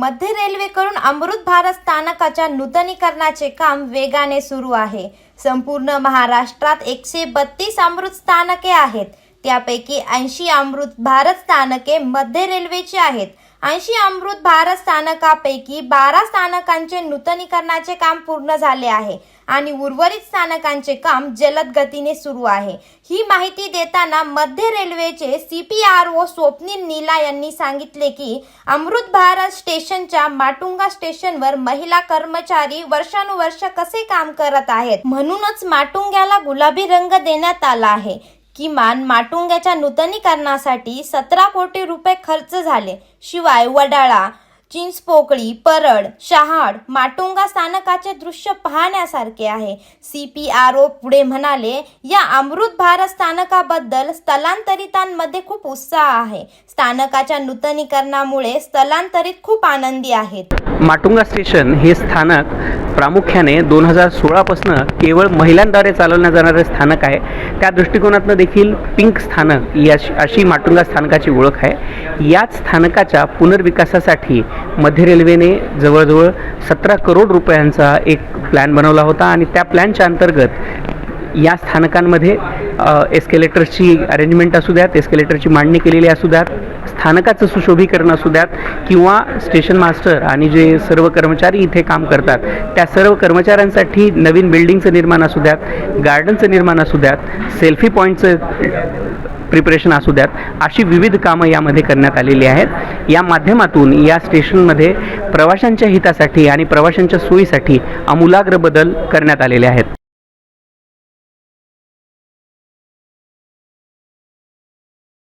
मध्य रेल्वेकडून अमृत भारत स्थानकाच्या नूतनीकरणाचे काम वेगाने सुरू आहे. संपूर्ण महाराष्ट्रात एकशे बत्तीस अमृत स्थानके आहेत. त्यापैकी ऐंशी अमृत भारत स्थानके मध्य रेल्वेची आहेत. ऐंशी अमृत भारत स्थानकापैकी बारा स्थानकांचे नूतनीकरणाचे काम पूर्ण झाले आहे आणि उर्वरित स्थानकांचे काम जलद गतीने सुरू आहे. ही माहिती देताना मध्य रेल्वेचे C P R O Swapnil Nila यांनी सांगितले की अमृत भारत स्टेशनच्या माटुंगा स्टेशनवर महिला कर्मचारी वर्षानुवर्ष कसे काम करत आहेत? म्हणूनच माटुंग्याला गुलाबी रंग देण्यात आला आहे. किमान माटुंग्याच्या नूतनीकरणासाठी सतरा कोटी रुपये खर्च झाले. शिवाय वडाळा चिंचपोकळी परळ शहाड माटुंगा स्थानकाचे दृश्य पाहण्यासारखे आहे. सी पी आर ओ पुढे म्हणाले या अमृत भारत स्थानकाबद्दल स्थलांतरितांमध्ये खूप उत्साह आहे. स्थानकाच्या नूतनीकरणामुळे स्थलांतरित खूप आनंदी आहेत. माटुंगा स्टेशन हे स्थानक प्रामुख्याने दोन हजार सोळापासनं केवळ महिलांद्वारे चालवलं जाणारं स्थानक आहे. त्या दृष्टिकोनातनं देखील पिंक स्थानक या अशी माटुंगा स्थानकाची ओळख आहे. याच स्थानकाच्या पुनर्विकासासाठी मध्य रेल्वेने जवळजवळ सतरा करोड रुपयांचा एक प्लॅन बनवला होता आणि त्या प्लॅनच्या अंतर्गत या स्थानकांमध्ये एस्केलेटर्सची अरेंजमेंट असू द्यात एस्केलेटरची मांडणी केलेली असू द्यात. स्थानकाचं सुशोभीकरण असू द्यात किंवा स्टेशन मास्टर आणि जे सर्व कर्मचारी इथे काम करतात त्या सर्व कर्मचाऱ्यांसाठी नवीन बिल्डिंगचं निर्माण असू द्यात गार्डनचं निर्माण असू द्यात सेल्फी पॉईंटचं प्रिपरेशन असू द्यात अशी विविध कामं यामध्ये करण्यात आलेली आहेत. या माध्यमातून या स्टेशनमध्ये प्रवाशांच्या हितासाठी आणि प्रवाशांच्या सोयीसाठी आमूलाग्र बदल करण्यात आलेले आहेत.